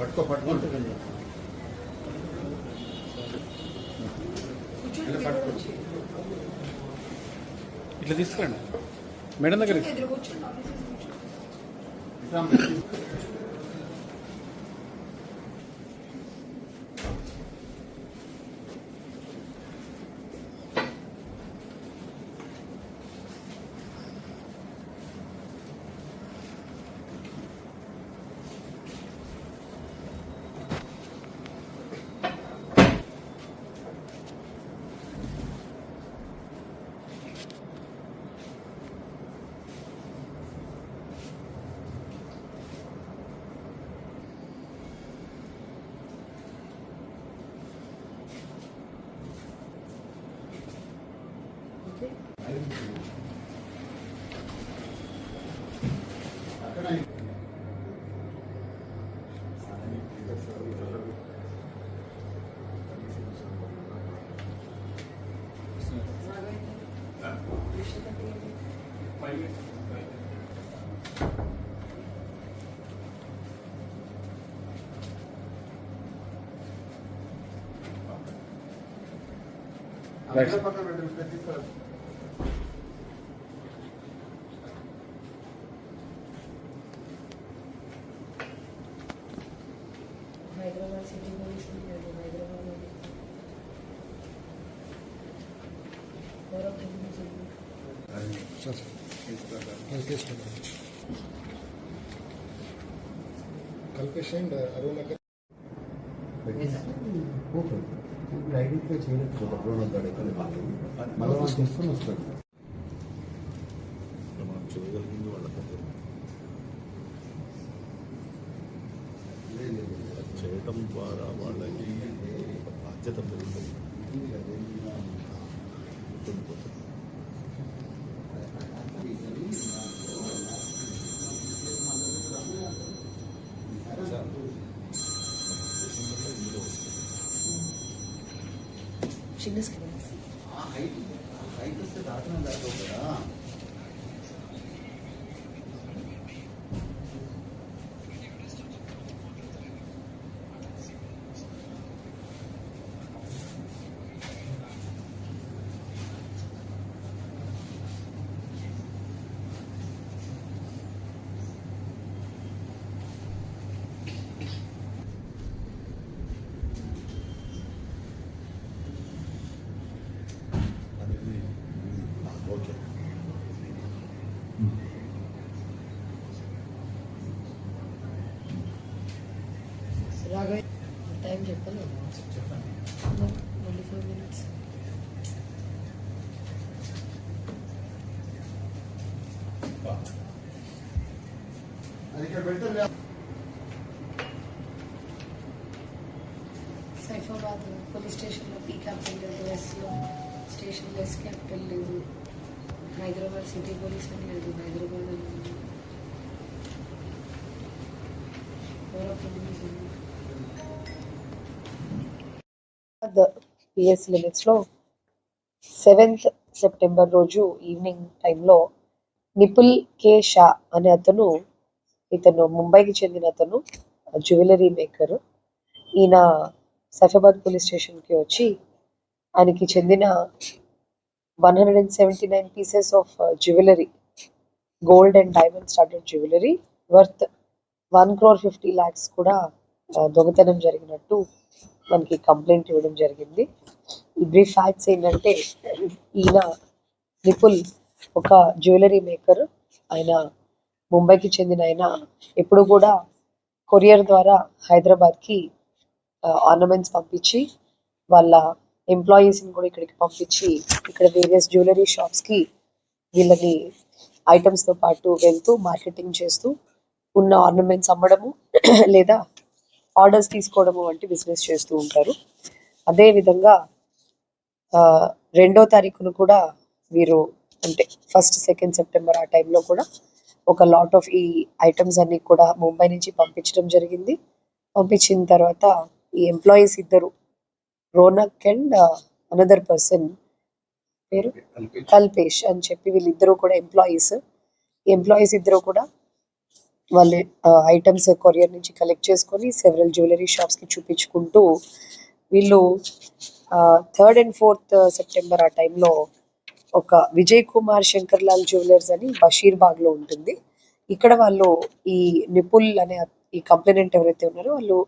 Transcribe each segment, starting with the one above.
పట్టుకో పట్టుకో. ఇట్లా తీసుకురండి. మేడం దగ్గర ఇట్లా అక్కడ అక్కడ పక్కన పెట్టు, ఇక్కడ తీసుకురా. హైదరాబాద్ సిటీ పోలీస్ లేదు హైదరాబాద్ గౌరవ్ కల్పేష్ అండ్ అరుణ్ నగర్ ఓకే ఇప్పుడు ఐడెంటిఫై చేయలేదు అప్పుడు ఉంటాడు ఎక్కడ మళ్ళీ వాళ్ళు తీసుకొని వస్తాడు మనం చేయగలిగింది వాళ్ళకి అది చేయటం ద్వారా వాళ్ళకి ఒక బాధ్యత పెరుగుతుంది ఉండిపోతుంది. ఉద్దేశం వల్ల ఇందులో వస్తుంది. చిన్న స్క్రీన్ హైట్ హైట్ వస్తే దాటడం దాటవు కదా రాఘవ టైం చెప్పలేదు ఓన్లీ ఫోర్ మినిట్స్ అది ఇక్కడ పెడతారు సైఫాబాద్ పోలీస్ స్టేషన్లో పీ క్యాపిటల్ లేదు ఎస్లో స్టేషన్లో ఎస్ క్యాపిటల్ లేదు హైదరాబాద్ సిటీ పోలీస్ అని లేదు హైదరాబాద్ అని పిఎస్ లిమిట్స్లో సెవెంత్ సెప్టెంబర్ రోజు ఈవినింగ్ టైంలో నిపుల్ కే షా అనే అతను ఇతను ముంబైకి చెందిన అతను జ్యువెలరీ మేకర్ ఈయన సఫాబాద్ పోలీస్ స్టేషన్కి వచ్చి ఆయనకి చెందిన one hundred and seventy nine pieces of jewellery gold and diamond studded jewellery worth one crore fifty lakhs కూడా uh, దొంగతనం జరిగినట్టు మనకి కంప్లైంట్ ఇవ్వడం జరిగింది. ఈ బ్రీఫ్ ఫ్యాక్ట్స్ ఏంటంటే ఈయన నిపుల్ ఒక జ్యువెలరీ మేకర్ ఆయన ముంబైకి చెందిన ఆయన. ఎప్పుడు కూడా కొరియర్ ద్వారా హైదరాబాద్కి uh, ఆర్నమెంట్స్ పంపించి వాళ్ళ ఎంప్లాయీస్ని కూడా ఇక్కడికి పంపించి ఇక్కడ వేరియస్ జ్యువెలరీ షాప్స్కి వీళ్ళని ఐటమ్స్తో పాటు వెళ్తూ మార్కెటింగ్ చేస్తూ ఉన్న ఆర్నమెంట్స్ అమ్మడము లేదా ఆర్డర్స్ తీసుకోవడము వంటి బిజినెస్ చేస్తూ ఉంటారు. అదే విధంగా ఆ, రెండో తారీఖున కూడా వీరు అంటే ఫస్ట్ సెకండ్ సెప్టెంబర్ ఆ టైంలో కూడా ఒక లాట్ ఆఫ్ ఈ ఐటమ్స్ అన్ని కూడా ముంబై నుంచి పంపించడం జరిగింది. పంపించిన తర్వాత ఈ ఎంప్లాయీస్ ఇద్దరు రోనక్ అండ్ అనదర్ పర్సన్ పేరు? కల్పేష్. అని చెప్పి వీళ్ళిద్దరూ కూడా ఎంప్లాయీస్ ఎంప్లాయీస్ ఇద్దరు కూడా వాళ్ళ ఐటమ్స్ కొరియర్ నుంచి కలెక్ట్ చేసుకొని సెవెరల్ జ్యువెలరీ షాప్స్కి చూపించుకుంటూ వీళ్ళు థర్డ్ అండ్ ఫోర్త్ సెప్టెంబర్ ఆ టైంలో ఒక విజయ్ కుమార్ శంకర్ లాల్ జ్యువెలర్స్ అని బషీర్బాగ్లో ఉంటుంది. ఇక్కడ వాళ్ళు ఈ నిపుల్ అనే ఈ కంప్లైనెంట్ ఎవరైతే ఉన్నారో వాళ్ళు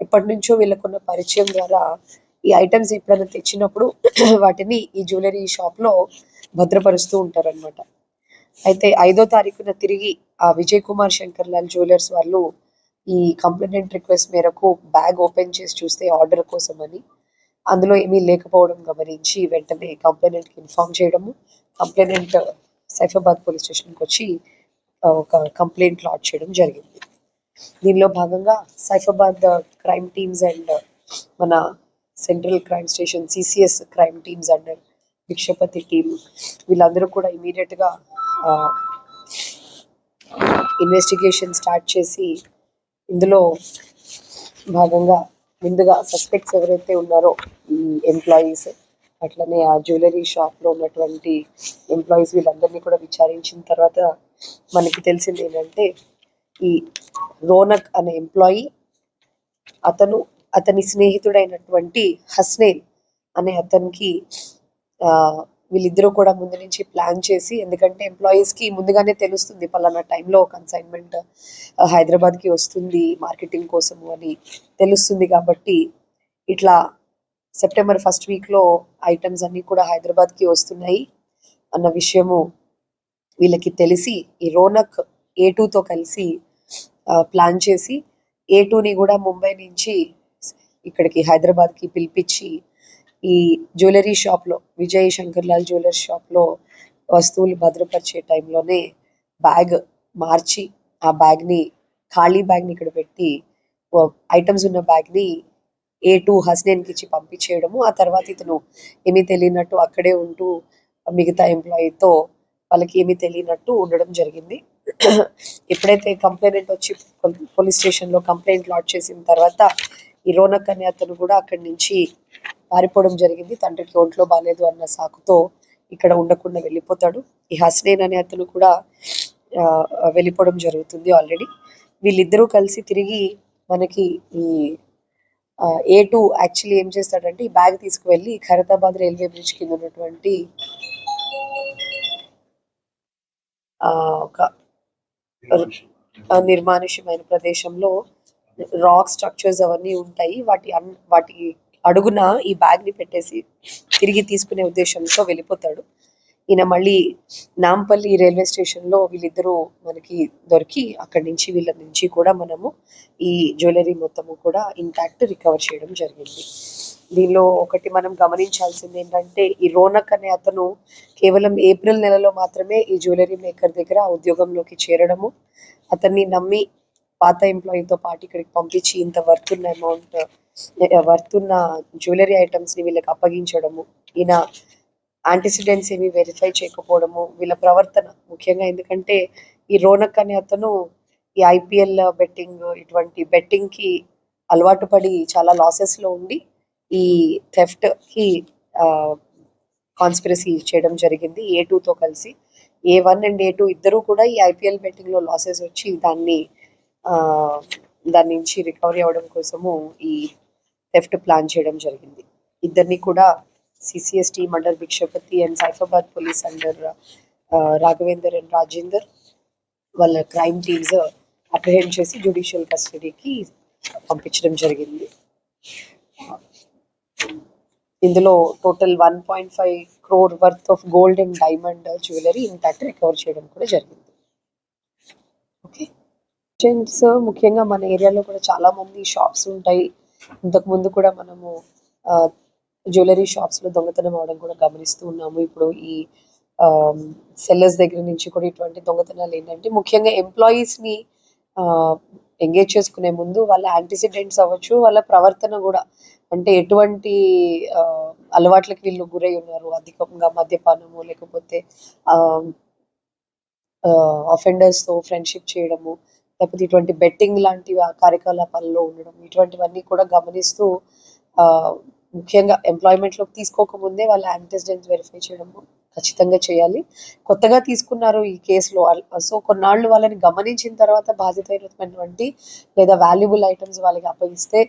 ఎప్పటి నుంచో వీళ్ళకున్న పరిచయం ద్వారా ఈ ఐటమ్స్ ఎప్పుడైనా తెచ్చినప్పుడు వాటిని ఈ జ్యువెలరీ షాప్లో భద్రపరుస్తూ ఉంటారన్నమాట. అయితే ఐదో తారీఖున తిరిగి ఆ విజయ్ కుమార్ శంకర్ లాల్ జ్యువెలర్స్ వాళ్ళు ఈ కంప్లైంట్ రిక్వెస్ట్ మేరకు బ్యాగ్ ఓపెన్ చేసి చూస్తే ఆర్డర్ కోసం అని అందులో ఏమీ లేకపోవడం గమనించి వెంటనే కంప్లైనెంట్కి ఇన్ఫార్మ్ చేయడము కంప్లైనెంట్ సైఫాబాద్ పోలీస్ స్టేషన్కి వచ్చి ఒక కంప్లైంట్ లాడ్జ్ చేయడం జరిగింది. దీనిలో భాగంగా సైఫాబాద్ క్రైమ్ టీమ్స్ అండ్ మన central crime station CCS crime teams under Bhikshapathi team. వీళ్ళందరూ కూడా ఇమీడియట్గా ఇన్వెస్టిగేషన్ స్టార్ట్ చేసి ఇందులో భాగంగా ముందుగా సస్పెక్ట్స్ ఎవరైతే ఉన్నారో ఈ ఎంప్లాయీస్ అట్లనే ఆ జ్యువెలరీ షాప్లో ఉన్నటువంటి ఎంప్లాయీస్ వీళ్ళందరినీ కూడా విచారించిన తర్వాత మనకి తెలిసింది ఏంటంటే ఈ రోనక్ అనే ఎంప్లాయీ అతను అతని స్నేహితుడైనటువంటి హస్నేన్ అనే అతనికి వీళ్ళిద్దరూ కూడా ముందు నుంచి ప్లాన్ చేసి ఎందుకంటే ఎంప్లాయీస్కి ముందుగానే తెలుస్తుంది పలానా టైంలో కన్సైన్మెంట్ హైదరాబాద్కి వస్తుంది మార్కెటింగ్ కోసము అని తెలుస్తుంది కాబట్టి ఇట్లా సెప్టెంబర్ ఫస్ట్ వీక్లో ఐటమ్స్ అన్ని కూడా హైదరాబాద్కి వస్తున్నాయి అన్న విషయము వీళ్ళకి తెలిసి ఈ రోనక్ ఏ తో కలిసి ప్లాన్ చేసి ఏ ని కూడా ముంబై నుంచి ఇక్కడికి హైదరాబాద్కి పిలిపించి ఈ జ్యువెలరీ షాప్లో విజయ్ శంకర్ లాల్ జ్యువెలరీ షాప్లో వస్తువులు భద్రపరిచే టైంలోనే బ్యాగ్ మార్చి ఆ బ్యాగ్ని ఖాళీ బ్యాగ్ని ఇక్కడ పెట్టి ఐటమ్స్ ఉన్న బ్యాగ్ని ఏ టూ హస్నేన్కి ఇచ్చి పంపించేయడము. ఆ తర్వాత ఇతను ఏమీ తెలియనట్టు అక్కడే ఉంటూ మిగతా ఎంప్లాయీతో వాళ్ళకి ఏమీ తెలియనట్టు ఉండడం జరిగింది. ఎప్పుడైతే కంప్లైంట్ వచ్చి పోలీస్ స్టేషన్లో కంప్లైంట్ లాడ్ చేసిన తర్వాత ఈ రోనక్ అనే అతను కూడా అక్కడి నుంచి పారిపోవడం జరిగింది. తండ్రికి ఒంట్లో బాగాలేదు అన్న సాకుతో ఇక్కడ ఉండకుండా వెళ్ళిపోతాడు. ఈ హస్నేన్ అనే అతను కూడా వెళ్ళిపోవడం జరుగుతుంది ఆల్రెడీ. వీళ్ళిద్దరూ కలిసి తిరిగి మనకి ఈ ఏ టూ యాక్చువల్లీ ఏం చేస్తాడంటే ఈ బ్యాగ్ తీసుకువెళ్ళి ఖైరతాబాద్ రైల్వే బ్రిడ్జ్ కింద ఉన్నటువంటి ఆ, ఒక నిర్మానుష్యమైన ప్రదేశంలో రాక్ స్ట్రక్చర్స్ అవన్నీ ఉంటాయి. వాటి వాటి అడుగున ఈ బ్యాగ్ని పెట్టేసి తిరిగి తీసుకునే ఉద్దేశంతో వెళ్ళిపోతాడు. ఈయన మళ్ళీ నాంపల్లి రైల్వే స్టేషన్లో వీళ్ళిద్దరూ మనకి దొరికి అక్కడి నుంచి వీళ్ళ నుంచి కూడా మనము ఈ జ్యువెలరీ మొత్తము కూడా ఇంటాక్ట్ రికవర్ చేయడం జరిగింది. దీనిలో ఒకటి మనం గమనించాల్సింది ఏంటంటే ఈ రోనక్ అనే అతను కేవలం ఏప్రిల్ నెలలో మాత్రమే ఈ జ్యువెలరీ మేకర్ దగ్గర ఉద్యోగంలోకి చేరడము అతన్ని నమ్మి పాత ఎంప్లాయీతో పాటు ఇక్కడికి పంపించి ఇంత వర్త్ ఉన్న అమౌంట్ వర్త్ ఉన్న జ్యువెలరీ ఐటమ్స్ని వీళ్ళకి అప్పగించడము ఈయన యాంటిసిడెంట్స్ ఏమి వెరిఫై చేయకపోవడము వీళ్ళ ప్రవర్తన ముఖ్యంగా ఎందుకంటే ఈ రోనక్ అనే అతను ఈ ఐపీఎల్ బెట్టింగ్ ఇటువంటి బెట్టింగ్కి అలవాటు పడి చాలా లాసెస్లో ఉండి ఈ థెఫ్ట్కి కాన్స్పిరసీ చేయడం జరిగింది. ఏ తో కలిసి A one and A two ఇద్దరు కూడా ఈ ఐపీఎల్ బెట్టింగ్లో లాసెస్ వచ్చి దాన్ని దాని నుంచి రికవరీ అవ్వడం కోసము ఈ థెఫ్ట్ ప్లాన్ చేయడం జరిగింది. ఇద్దరిని కూడా CCS team under Bhikshapathi and Saifabad police under Raghavender and Rajender వాళ్ళ క్రైమ్ టీమ్స్ అప్రహెండ్ చేసి జ్యుడిషియల్ కస్టడీకి పంపించడం జరిగింది. ఇందులో total one point five crore worth of gold and diamond jewellery intact recover చేయడం కూడా జరిగింది. జెంట్స్ ముఖ్యంగా మన ఏరియాలో కూడా చాలా మంది షాప్స్ ఉంటాయి. ఇంతకు ముందు కూడా మనము జ్యువెలరీ షాప్స్లో దొంగతనం అవడం కూడా గమనిస్తూ ఉన్నాము. ఇప్పుడు ఈ సెల్లర్స్ దగ్గర నుంచి కూడా ఇటువంటి దొంగతనాలు ఏంటంటే ముఖ్యంగా ఎంప్లాయీస్ని ఎంగేజ్ చేసుకునే ముందు వాళ్ళ యాంటిసిడెంట్స్ అవ్వచ్చు వాళ్ళ ప్రవర్తన కూడా. అంటే ఎటువంటి అలవాట్లకు అలవాట్లకి వీళ్ళు గురై ఉన్నారు అధికంగా మద్యపానము లేకపోతే అఫెండర్స్తో ఫ్రెండ్షిప్ చేయడము లేకపోతే ఇటువంటి బెట్టింగ్ లాంటి కార్యకలాపాల్లో ఉండడం ఇటువంటివన్నీ కూడా గమనిస్తూ ఆ, ముఖ్యంగా ఎంప్లాయ్మెంట్లోకి తీసుకోకముందే వాళ్ళ యాంటిసిడెంట్స్ వెరిఫై చేయడము ఖచ్చితంగా చేయాలి. కొత్తగా తీసుకున్నారు ఈ కేసులో సో కొన్నాళ్ళు వాళ్ళని గమనించిన తర్వాత బాధితమైనటువంటి లేదా వాల్యుబుల్ ఐటమ్స్ వాళ్ళకి అప్పగిస్తే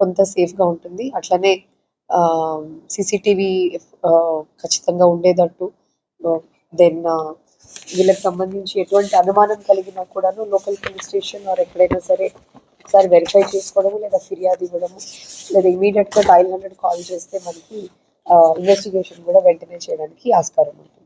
కొంత సేఫ్గా ఉంటుంది. అట్లనే సీసీటీవీ ఖచ్చితంగా ఉండేటట్టు దెన్ వీళ్ళకి సంబంధించి ఎటువంటి అనుమానం కలిగినా కూడాను లోకల్ పోలీస్ స్టేషన్ ఆర్ ఎక్కడైనా సరే ఒకసారి వెరిఫై చేసుకోవడము లేదా ఫిర్యాదు ఇవ్వడము లేదా ఇమీడియట్గా డైల్ హండ్రెడ్ కాల్ చేస్తే మనకి ఇన్వెస్టిగేషన్ కూడా వెంటనే చేయడానికి ఆస్కారం ఉంటుంది.